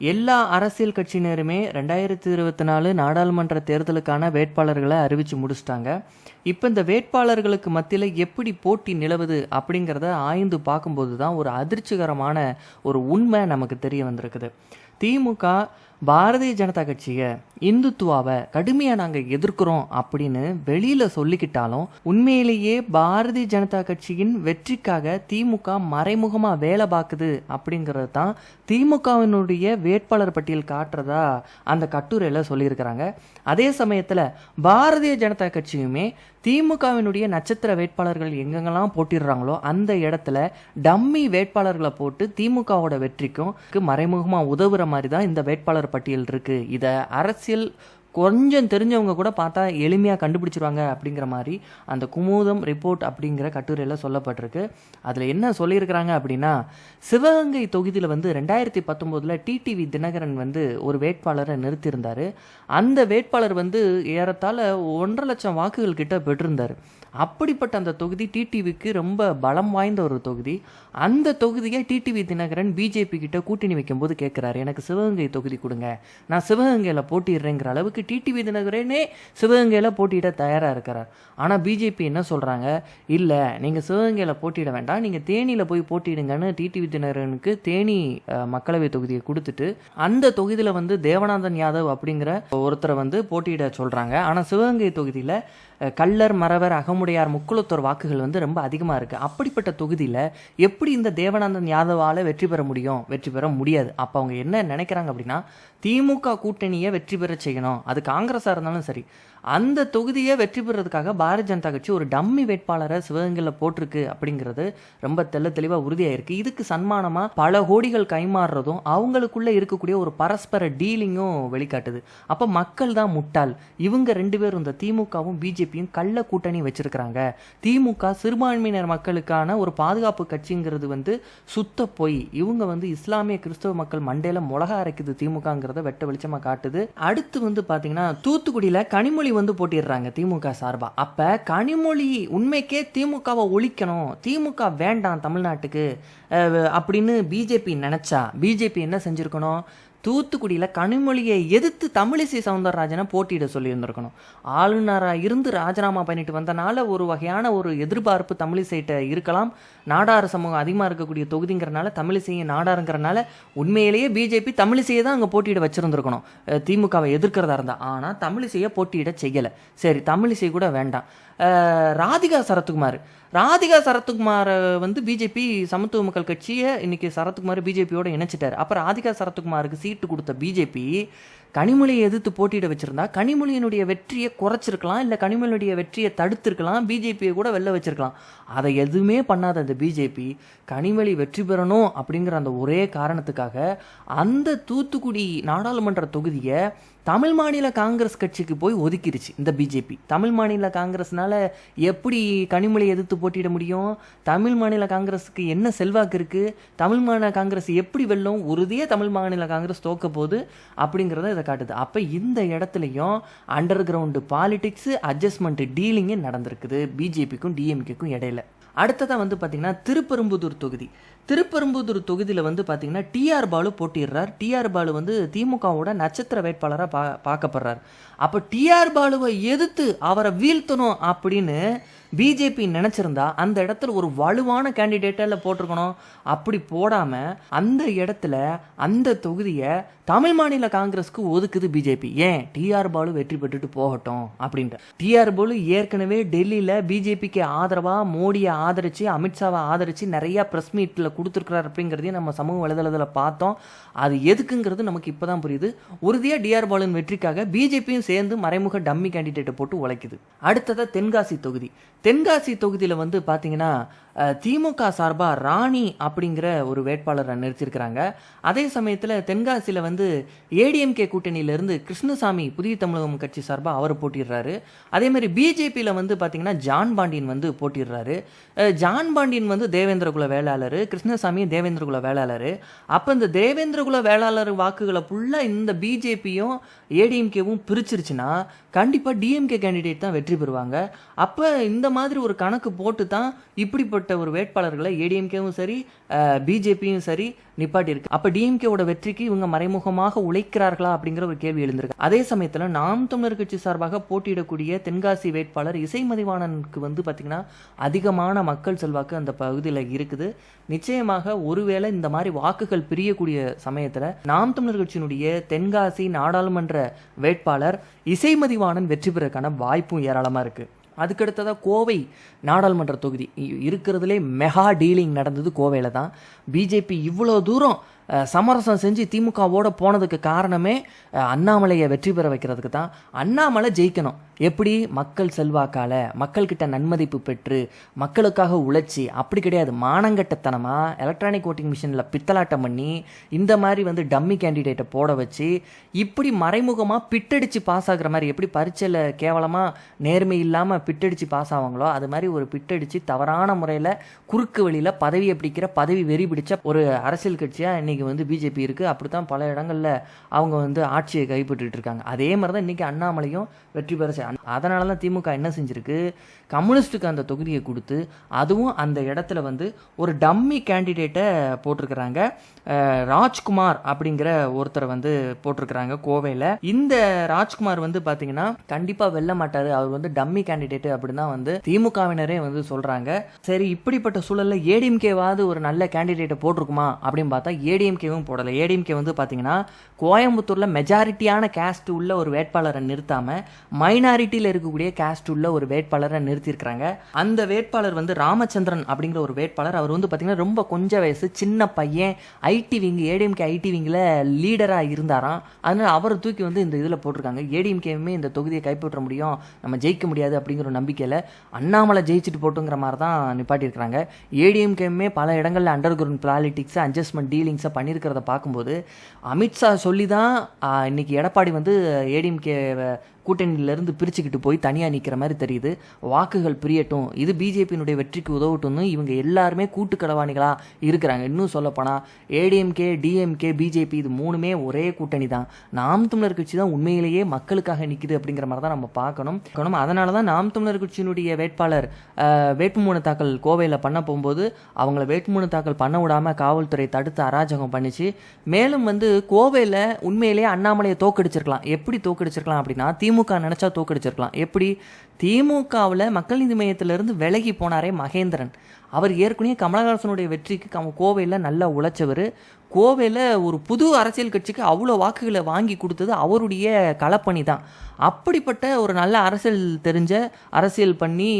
எல்லா அரசியல் கட்சியினருமே ரெண்டாயிரத்தி இருபத்தி நாலு நாடாளுமன்ற தேர்தலுக்கான வேட்பாளர்களை அறிவித்து முடிச்சிட்டாங்க. இப்போ இந்த வேட்பாளர்களுக்கு மத்தியில் எப்படி போட்டி நிலவுது அப்படிங்கிறத ஆய்ந்து பார்க்கும்போது தான் ஒரு அதிர்ச்சிகரமான ஒரு உண்மை நமக்கு தெரிய வந்திருக்குது. திமுக பாரதிய ஜனதா கட்சியை இந்துத்துவாவை கடுமையாக நாங்கள் எதிர்க்கிறோம் அப்படின்னு வெளியில் சொல்லிக்கிட்டாலும் உண்மையிலேயே பாரதிய ஜனதா கட்சியின் வெற்றிக்காக திமுக மறைமுகமாக வேலை பார்க்குது அப்படிங்கிறது தான் திமுகவினுடைய வேட்பாளர் பட்டியல் காட்டுறதா அந்த கட்டுரையில் சொல்லியிருக்கிறாங்க. அதே சமயத்தில் பாரதிய ஜனதா கட்சியுமே திமுகவினுடைய நட்சத்திர வேட்பாளர்கள் எங்கெங்கெல்லாம் போட்டிடுறாங்களோ அந்த இடத்துல டம்மி வேட்பாளர்களை போட்டு திமுகவோட வெற்றிக்கும் மறைமுகமாக உதவுற மாதிரி தான் இந்த வேட்பாளர் பட்டியல் இருக்கு. இதை அரசியல் கொஞ்சம் தெரிஞ்சவங்க கூட பார்த்தா எளிமையாக கண்டுபிடிச்சிருவாங்க அப்படிங்கிற மாதிரி அந்த குமுதம் ரிப்போர்ட் அப்படிங்கிற கட்டுரையில் சொல்லப்பட்டிருக்கு. அதில் என்ன சொல்லியிருக்கிறாங்க அப்படின்னா சிவகங்கை தொகுதியில் வந்து ரெண்டாயிரத்தி பத்தொம்போதில் டிடிவி தினகரன் வந்து ஒரு வேட்பாளரை நிறுத்தியிருந்தார். அந்த வேட்பாளர் வந்து ஏறத்தாழ ஒன்றரை லட்சம் வாக்குகள் கிட்ட பெற்றிருந்தார். அப்படிப்பட்ட அந்த தொகுதி டிடிவிக்கு ரொம்ப பலம் வாய்ந்த ஒரு தொகுதி. அந்த தொகுதியை டிடிவி தினகரன் பிஜேபி கிட்ட கூட்டணி வைக்கும்போது கேட்குறாரு எனக்கு சிவகங்கை தொகுதி கொடுங்க. நான் சிவகங்கையில் போட்டிடுறேங்கிற அளவுக்கு டிடிவி தினகரனே சிவகங்கையில் போட்டியிட தயாராக இருக்கிறார். ஆனால் பிஜேபி என்ன சொல்கிறாங்க இல்லை நீங்கள் சிவகங்கையில் போட்டியிட வேண்டாம். நீங்கள் தேனியில் போய் போட்டியிடுங்கன்னு டிடிவி தினகரனுக்கு தேனி மக்களவை தொகுதியை கொடுத்துட்டு அந்த தொகுதியில் வந்து தேவநாதன் யாதவ் அப்படிங்கிற ஒருத்தரை வந்து போட்டியிட சொல்கிறாங்க ஆனால் சிவகங்கை தொகுதியில் கல்லர் மரவர் அகம் அகமுடையார் முக்குளத்தோர் வாக்குகள் வந்து ரொம்ப அதிகமாக இருக்குது அப்படிப்பட்ட தொகுதியில் எப்படி இந்த தேவநந்தன் யாதவால் வெற்றி பெற முடியும்? வெற்றி பெற முடியாது. அப்போ அவங்க என்ன நினைக்கிறாங்க அப்படின்னா திமுக கூட்டணியை வெற்றி பெற செய்யணும். அது காங்கிரஸாக இருந்தாலும் சரி. அந்த தொகுதியை வெற்றி பெறதுக்காக பாரதிய ஜனதா கட்சி ஒரு டம்மி வேட்பாளரை சிவகங்கையில் போட்டிருக்கு அப்படிங்கிறது ரொம்ப தெள்ள தெளிவாக உறுதியாயிருக்கு. இதுக்கு சன்மானமாக பல கோடிகள் கைமாறுறதும் அவங்களுக்குள்ள இருக்கக்கூடிய ஒரு பரஸ்பர டீலிங்கும் வெளிக்காட்டுது. அப்போ மக்கள் தான் முட்டாள். இவங்க ரெண்டு பேரும் இந்த திமுகவும் பிஜேபியும் கள்ள கூட்டணி வச்சிருக்கிறாங்க. திமுக சிறுபான்மையினர் மக்களுக்கான ஒரு பாதுகாப்பு கட்சிங்கிறது வந்து சுத்த பொய். இவங்க வந்து இஸ்லாமிய கிறிஸ்தவ மக்கள் மண்டையில் மிளகா அரைக்குது திமுகங்கிறத வெட்ட வெளிச்சமாக காட்டுது. அடுத்து வந்து பாத்தீங்கன்னா தூத்துக்குடியில் கனிமொழி வந்து போட்டிடுறாங்க திமுக சார்பா. அப்ப கனிமொழி உண்மைக்கே திமுகவை ஒழிக்கணும். திமுக வேண்டாம் தமிழ்நாட்டுக்கு. அப்படின்னு பிஜேபி நினைச்சா பிஜேபி என்ன செஞ்சிருக்கணும்? தூத்துக்குடியில் கனிமொழியை எதிர்த்து தமிழிசை சவுந்தரராஜனை போட்டியிட சொல்லியிருந்திருக்கணும். ஆளுநராக இருந்து ராஜினாமா பண்ணிட்டு வந்தனால ஒரு வகையான ஒரு எதிர்பார்ப்பு தமிழிசைட்ட இருக்கலாம். நாடார் சமூகம் அதிகமாக இருக்கக்கூடிய தொகுதிங்கிறனால தமிழிசையும் நாடாருங்கிறனால உண்மையிலேயே பிஜேபி தமிழிசையை தான் அங்கே போட்டியிட வச்சுருந்துருக்கணும். திமுகவை எதிர்க்கிறதா இருந்தால் ஆனால் தமிழிசையை போட்டியிட செய்யலை. சரி தமிழிசை கூட வேண்டாம். ராதிகா சரத்குமார் ராதிகா சரத்குமாரை வந்து பிஜேபி சமத்துவ மக்கள் கட்சியை இன்னைக்கு சரத்குமார் பிஜேபியோட இணைச்சிட்டார். அப்போ ராதிகா சரத்குமாருக்கு சீட்டு கொடுத்த பிஜேபி கனிமொழியை எதிர்த்து போட்டியிட வச்சிருந்தா கனிமொழியினுடைய வெற்றியை குறைச்சிருக்கலாம் இல்லை கனிமொழியுடைய வெற்றியை தடுத்திருக்கலாம் பிஜேபியை கூட வெளில வச்சிருக்கலாம். அதை எதுவுமே பண்ணாத அந்த பிஜேபி கனிமொழி வெற்றி பெறணும் அப்படிங்கிற அந்த ஒரே காரணத்துக்காக அந்த தூத்துக்குடி நாடாளுமன்ற தொகுதியை தமிழ் மாநில காங்கிரஸ் கட்சிக்கு போய் ஒதுக்கிடுச்சு இந்த பிஜேபி. தமிழ் மாநில காங்கிரஸ்னால எப்படி கனிமொழி எதிர்த்து போட்டியிட முடியும்? தமிழ் மாநில காங்கிரஸுக்கு என்ன செல்வாக்கு இருக்குது தமிழ் மாநில காங்கிரஸ் எப்படி வெல்லும்? உறுதியே தமிழ் மாநில காங்கிரஸ் தோக்க போகுது? அப்படிங்கிறத இதை காட்டுது. அப்போ இந்த இடத்துலையும் under ground politics adjustment dealing நடந்திருக்குது. பிஜேபிக்கும் டிஎம்கேக்கும் இடையில. அடுத்ததாக வந்து பார்த்தீங்கன்னா திருப்பெரும்புதூர் தொகுதி. திருப்பெரும்புதூர் தொகுதியில் வந்து பார்த்தீங்கன்னா டிஆர் பாலு போட்டிடுறார் டிஆர் பாலு வந்து திமுகவோட நட்சத்திர வேட்பாளராக பா பார்க்கப்படுறார். அப்போ டிஆர் பாலுவை எதிர்த்து அவரை வீழ்த்தணும் அப்படின்னு பிஜேபி நினச்சிருந்தா அந்த இடத்துல ஒரு வலுவான கேண்டிடேட்டில் போட்டிருக்கணும். அப்படி போடாமல் அந்த இடத்துல அந்த தொகுதியை தமிழ் மாநில காங்கிரஸ்க்கு ஒதுக்குது பிஜேபி. ஏன்? டிஆர் பாலு வெற்றி பெற்றுட்டு போகட்டும் அப்படின்ட்டு. டிஆர் பாலு ஏற்கனவே டெல்லியில் பிஜேபிக்கு ஆதரவாக மோடியை ஆதரித்து அமித்ஷாவை ஆதரித்து நிறையா ப்ரெஸ் மீட்டில் கொடுத்துருக்கிறார் அப்படிங்கிறதையும் நம்ம சமூக வலைதளத்தில் பார்த்தோம். அது எதுக்குங்கிறது நமக்கு இப்போ தான் புரியுது. உறுதியாக டிஆர் பாலுவின் வெற்றிக்காக பிஜேபியும் சேர்ந்து மறைமுக டம்மி கேண்டிடேட்டை போட்டு உழைக்குது. அடுத்ததாக தென்காசி தொகுதி. தென்காசி தொகுதியில் வந்து பார்த்தீங்கன்னா திமுக சார்பாக ராணி அப்படிங்கிற ஒரு வேட்பாளரை நிறுத்தியிருக்கிறாங்க. அதே சமயத்தில் தென்காசியில் வந்து ஏடிஎம்கே கூட்டணியிலேருந்து கிருஷ்ணசாமி புதிய தமிழகம் கட்சி சார்பாக அவர் போட்டிடுறாரு அதே மாதிரி பிஜேபியில் வந்து பார்த்தீங்கன்னா ஜான் பாண்டியன் வந்து போட்டிடுறாரு ஜான் பாண்டியன் வந்து தேவேந்திரகுல வேளாளர் கிருஷ்ணசாமி தேவேந்திரகுல வேளாளர். அப்போ இந்த தேவேந்திரகுல வேளாளர் வாக்குகளை ஃபுல்லாக இந்த பிஜேபியும் ஏடிஎம்கேவும் பிரிச்சிருச்சுன்னா கண்டிப்பாக டிஎம்கே கேண்டிடேட் தான் வெற்றி பெறுவாங்க. அப்போ இந்த மாதிரி ஒரு கணக்கு போட்டு தான் இப்படிப்பட்ட ஒரு வேட்பாளர்களை ஏடிஎம்கேவும் சரி பிஜேபியும் சரி நிப்பாட்டியிருக்கு. அப்போ டிஎம்கேவோட வெற்றிக்கு இவங்க மறைமுகமாக உழைக்கிறார்களா அப்படிங்கிற ஒரு கேள்வி எழுந்திருக்கு. அதே சமயத்தில் நாம் தமிழர் கட்சி சார்பாக போட்டியிடக்கூடிய தென்காசி வேட்பாளர் இசை மதிவாணனுக்கு வந்து பார்த்தீங்கன்னா அதிகமான மக்கள் செல்வாக்கு அந்த பகுதியில் இருக்குது. நிச்சயமாக ஒருவேளை இந்த மாதிரி வாக்குகள் பிரியக்கூடிய சமயத்தில் நாம் தமிழர் கட்சியினுடைய தென்காசி நாடாளுமன்ற வேட்பாளர் இசை மதிவாணன் வெற்றி பெறக்கான வாய்ப்பும் ஏராளமாக இருக்குது அதுக்கடுத்ததாக கோவை நாடாளுமன்ற தொகுதி. இருக்கிறதுலே மெகா டீலிங் நடந்தது கோவையில் தான் பிஜேபி இவ்வளோ தூரம் சமரசம் செஞ்சு திமுகவோடு போனதுக்கு காரணமே அண்ணாமலையை வெற்றி பெற வைக்கிறதுக்கு தான். அண்ணாமலை ஜெயிக்கணும். எப்படி? மக்கள் செல்வாக்கால மக்கள்கிட்ட நன்மதிப்பு பெற்று மக்களுக்காக உழைச்சி அப்படி கிடையாது. மானங்கட்டத்தனமாக எலக்ட்ரானிக் ஓட்டிங் மிஷினில் பித்தலாட்டம் பண்ணி இந்த மாதிரி வந்து டம்மி கேண்டிடேட்டை போட வச்சு இப்படி மறைமுகமாக பிட்டடிச்சு பாஸ் ஆகுற மாதிரி எப்படி பரீட்சையில் கேவலமாக நேர்மை இல்லாமல் பிட்டடிச்சு பாஸ் ஆவாங்களோ அது மாதிரி ஒரு பிட்டடிச்சு தவறான முறையில் குறுக்கு வழியில் பதவியை பிடிக்கிற பதவி வெறி பிடிச்ச ஒரு அரசியல் கட்சியாக இன்றைக்கி இன்றைக்கி வந்து பிஜேபி இருக்குது அப்படி தான் பல இடங்களில் அவங்க வந்து ஆட்சியை கைப்பற்றிட்டு இருக்காங்க. அதே மாதிரி தான் இன்றைக்கி அண்ணாமலையும் வெற்றி பெற செய்- அதனால தான் திமுக என்ன செஞ்சுருக்கு? கம்யூனிஸ்ட்டுக்கு அந்த தொகுதியை கொடுத்து அதுவும் அந்த இடத்துல வந்து ஒரு டம்மி கேண்டிடேட்டை போட்டிருக்கிறாங்க. ராஜ்குமார் அப்படிங்கிற ஒருத்தரை வந்து போட்டிருக்கிறாங்க கோவையில். இந்த ராஜ்குமார் வந்து பார்த்தீங்கன்னா கண்டிப்பாக வெல்ல மாட்டார். அவர் வந்து டம்மி கேண்டிடேட் அப்படின்னு தான் வந்து திமுகவினரே வந்து சொல்கிறாங்க சரி இப்படிப்பட்ட சூழலில் ஏடிஎம்கேவாவது ஒரு நல்ல கேண்டிடேட்டை போட்டிருக்குமா அப்படின்னு பார்த்தா ஏடிஎம்கேவும் போடலை. ஏடிஎம்கே வந்து பார்த்தீங்கன்னா கோயம்புத்தூரில் மெஜாரிட்டியான கேஸ்ட் உள்ள ஒரு வேட்பாளரை நிறுத்தாமல் மைனாரிட்டியில் இருக்கக்கூடிய கேஸ்ட் உள்ள ஒரு வேட்பாளரை நிறுத்தியிருக்கிறாங்க. அந்த வேட்பாளர் வந்து ராமச்சந்திரன் அப்படிங்கிற ஒரு வேட்பாளர். அவர் வந்து பார்த்தீங்கன்னா ரொம்ப கொஞ்ச வயசு சின்ன பையன் ஐடி விங் ஏடிஎம்கே ஐடி விங்கில் லீடராக இருந்தாராம். அதனால அவரை தூக்கி வந்து இந்த இதில் போட்டிருக்காங்க. ஏடிஎம்கேவுமே இந்த தொகுதியை கைப்பற்ற முடியும். நம்ம ஜெயிக்க முடியாது அப்படிங்கிற ஒரு நம்பிக்கையில் அண்ணாமலை ஜெயிச்சுட்டு போட்டுங்கிற மாதிரி தான் நிப்பாட்டியிருக்கிறாங்க. ஏடிஎம்கேவுமே பல இடங்களில் அண்டர் கிரவுண்ட் பாலிட்டிக்ஸ் அட்ஜஸ்ட்மெண்ட் டீலிங்ஸை பண்ணியிருக்கிறத பார்க்கும்போது அமித்ஷா சொல்லி தான் இன்றைக்கி இன்னைக்கு எடப்பாடி வந்து ஏடிஎம்கே கூட்டணியிலேருந்து பிரிச்சுக்கிட்டு போய் தனியாக நிற்கிற மாதிரி தெரியுது. வாக்குகள் பிரியட்டும். இது பிஜேபியினுடைய வெற்றிக்கு உதவட்டும்னு இவங்க எல்லாருமே கூட்டுக்கலவாணிகளாக இருக்கிறாங்க. இன்னும் சொல்லப்போனால் ஏடிஎம்கே டிஎம்கே பிஜேபி இது மூணுமே ஒரே கூட்டணி தான் நாம் தமிழர் கட்சி தான் உண்மையிலேயே மக்களுக்காக நிற்குது அப்படிங்கிற மாதிரி தான் நம்ம பார்க்கணும். பார்க்கணும். அதனால தான் நாம் தமிழர் கட்சியினுடைய வேட்பாளர் வேட்புமனு தாக்கல் கோவையில் பண்ண போகும்போது அவங்கள வேட்புமனு தாக்கல் பண்ண விடாமல் காவல்துறை தடுத்து அராஜகம் பண்ணிச்சு. மேலும் வந்து கோவையில் உண்மையிலேயே அண்ணாமலையை தோக்கடிச்சிருக்கலாம். எப்படி தோக்கடிச்சிருக்கலாம் அப்படின்னா திமுக நினைச்சா தோக்கடிச்சிருக்கலாம். எப்படி? திமுகவில் மக்கள் நீதி மையத்திலிருந்து விலகி போனாரே மகேந்திரன். அவர் ஏற்கனவே கமலஹாசனுடைய வெற்றிக்கு அவன் கோவையில் நல்லா உழைச்சவர். கோவையில் ஒரு புது அரசியல் கட்சிக்கு அவ்வளோ வாக்குகளை வாங்கி கொடுத்தது அவருடைய களப்பணி தான். அப்படிப்பட்ட ஒரு நல்ல அரசியல் தெரிஞ்ச அரசியல் பண்ணி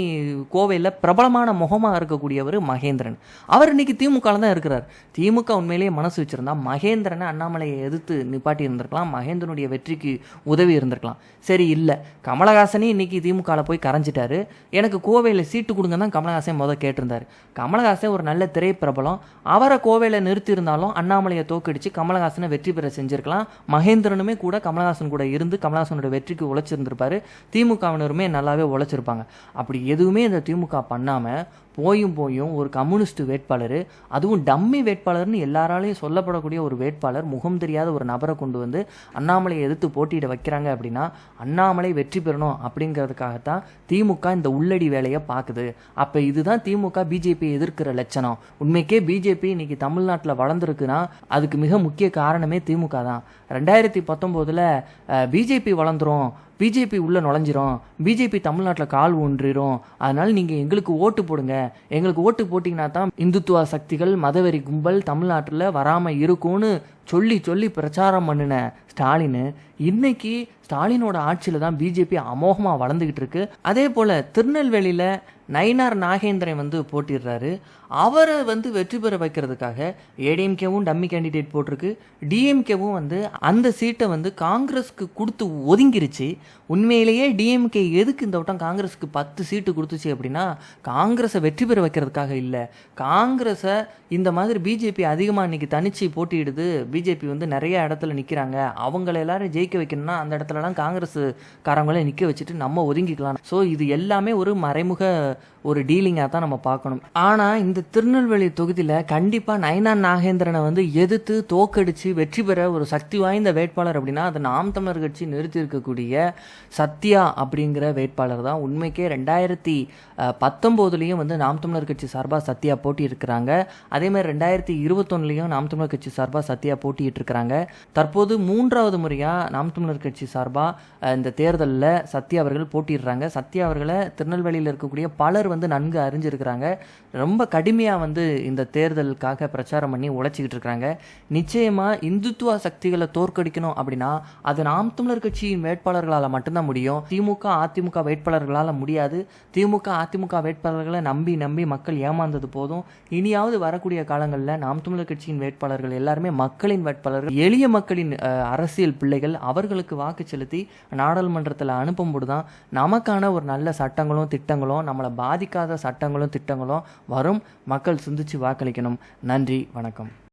கோவையில் பிரபலமான முகமாக இருக்கக்கூடியவர் மகேந்திரன். அவர் இன்றைக்கி திமுகவில் தான் இருக்கிறார். திமுக உண்மையிலேயே மனசு வச்சிருந்தா மகேந்திரனை அண்ணாமலையை எதிர்த்து நிப்பாட்டி இருந்திருக்கலாம். மகேந்திரனுடைய வெற்றிக்கு உதவி இருந்திருக்கலாம். சரி இல்லை. கமலஹாசனே இன்றைக்கி திமுகவில் போய் கரைஞ்சிட்டாரு. எனக்கு கோவையில் சீட்டு கொடுங்க தான் கமலஹாசன் முதல் கேட்டிருந்தார். கமலஹாசன் ஒரு நல்ல திரைப்பிரபலம். அவரை கோவையில் நிறுத்தியிருந்தாலும் அண்ணாமலையை தோக்கடிச்சு கமலஹாசனை வெற்றி பெற செஞ்சிருக்கலாம். மகேந்திரனுமே கூட கமலஹாசன் கூட இருந்து கமலஹாசனோட வெற்றிக்கு உழைச்சிருந்திருப்பாரு. திமுகவினருமே நல்லாவே உழைச்சிருப்பாங்க. அப்படி எதுவுமே இந்த திமுக பண்ணாமல் போயும் போயும் ஒரு கம்யூனிஸ்ட் வேட்பாளர் அதுவும் டம்மி வேட்பாளர்னு எல்லாராலையும் சொல்லப்படக்கூடிய ஒரு வேட்பாளர் முகம் தெரியாத ஒரு நபரை கொண்டு வந்து அண்ணாமலையை எதிர்த்து போட்டியிட வைக்கிறாங்க அப்படின்னா அண்ணாமலை வெற்றி பெறணும் அப்படிங்கிறதுக்காகத்தான் திமுக இந்த உள்ளடி வேலையை பார்க்குது. அப்போ இதுதான் திமுக பிஜேபி எதிர்க்கிற லட்சணம். உண்மைக்கே பிஜேபி இன்னைக்கு தமிழ்நாட்டில் வளர்ந்துருக்குன்னா அதுக்கு மிக முக்கிய காரணமே திமுக தான். ரெண்டாயிரத்தி பத்தொம்போதில் பிஜேபி வளர்ந்துரும். பிஜேபி உள்ளே நுழைஞ்சிரும். பிஜேபி தமிழ்நாட்டில் கால் ஊன்றிரும். அதனால் நீங்கள் எங்களுக்கு ஓட்டு போடுங்க. எங்களுக்கு ஓட்டு போட்டிங்கன்னா தான் இந்துத்துவ சக்திகள் மதவெறி கும்பல் தமிழ்நாட்டில் வராமல் இருக்கும்னு சொல்லி சொல்லி பிரச்சாரம் பண்ணின ஸ்டாலின் இன்னைக்கு ஸ்டாலினோட ஆட்சியில் தான் பிஜேபி அமோகமாக வளர்ந்துக்கிட்டு இருக்கு. அதே போல் திருநெல்வேலியில் நயினார் நாகேந்திரன் வந்து போட்டிடுறாரு. அவரை வந்து வெற்றி பெற வைக்கிறதுக்காக ஏடிஎம்கேவும் டம்மி கேண்டிடேட் போட்டிருக்கு. டிஎம்கேவும் வந்து அந்த சீட்டை வந்து காங்கிரஸ்க்கு கொடுத்து ஒதுங்கிருச்சு. உண்மையிலேயே டிஎம்கே எதுக்கு இந்த வட்டம் காங்கிரஸுக்கு பத்து சீட்டு கொடுத்துச்சு அப்படின்னா காங்கிரஸை வெற்றி பெற வைக்கிறதுக்காக இல்லை. காங்கிரஸை இந்த மாதிரி பிஜேபி அதிகமாக இன்னைக்கு தனிச்சு போட்டியிடுது. பிஜேபி வந்து நிறைய இடத்துல நிற்கிறாங்க அவங்கள எல்லாரும் ஜெயிக்க வைக்கணும்னா அந்த இடத்துலலாம் காங்கிரஸ்காரங்களே நிற்க வச்சுட்டு நம்ம ஒதுங்கிக்கலாம். ஸோ இது எல்லாமே ஒரு மறைமுக ஒரு டீலிங்காக தான் நம்ம பார்க்கணும். ஆனால் இந்த திருநெல்வேலி தொகுதியில் கண்டிப்பாக நயனா நாகேந்திரனை வந்து எதிர்த்து தோக்கடிச்சு வெற்றி பெற ஒரு சக்தி வாய்ந்த வேட்பாளர் அப்படின்னா அது நாம் தமிழர் கட்சி நிறுத்தி இருக்கக்கூடிய சத்யா அப்படிங்கிற வேட்பாளர் தான். உண்மைக்கே ரெண்டாயிரத்தி பத்தொம்போதுலேயும் வந்து நாம் தமிழர் கட்சி சார்பாக சத்யா போட்டி இருக்கிறாங்க அதே மாதிரி ரெண்டாயிரத்தி இருபத்தொன்னுலையும் நாம் தமிழர் கட்சி சார்பாக சத்யா போட்டிட்டு இருக்கிறாங்க தற்போது மூன்றாவது முறையாக நாம் தமிழர் கட்சி சார்பாக இந்த தேர்தலில் சத்யா அவர்கள் போட்டிடுறாங்க சத்யா அவர்களை திருநெல்வேலியில் இருக்கக்கூடிய பலர் வந்து நன்கு அறிஞ்சிருக்கிறாங்க. ரொம்ப கடுமையாக வந்து இந்த தேர்தலுக்காக பிரச்சாரம் பண்ணி உழைச்சிக்கிட்டு இருக்கிறாங்க நிச்சயமாக இந்துத்துவ சக்திகளை தோற்கடிக்கணும் அப்படின்னா அது நாம் தமிழர் கட்சியின் வேட்பாளர்களால் மட்டும்தான் முடியும். திமுக அதிமுக வேட்பாளர்களால் முடியாது. திமுக அதிமுக வேட்பாளர்களை நம்பி நம்பி மக்கள் ஏமாந்தது போதும். இனியாவது வரக்கூடிய காலங்களில் நாம் தமிழர் கட்சியின் வேட்பாளர்கள் எல்லாருமே மக்களின் வேட்பாளர்கள். எளிய மக்களின் அரசியல் பிள்ளைகள் அவர்களுக்கு வாக்கு செலுத்தி நாடாளுமன்றத்தில் அனுப்பும்போது தான் நமக்கான ஒரு நல்ல சட்டங்களும் திட்டங்களும் நம்மளை பாதிக்காத சட்டங்களும் திட்டங்களும் வரும். மக்கள் சிந்திச்சு வாக்களிக்கணும். நன்றி வணக்கம்.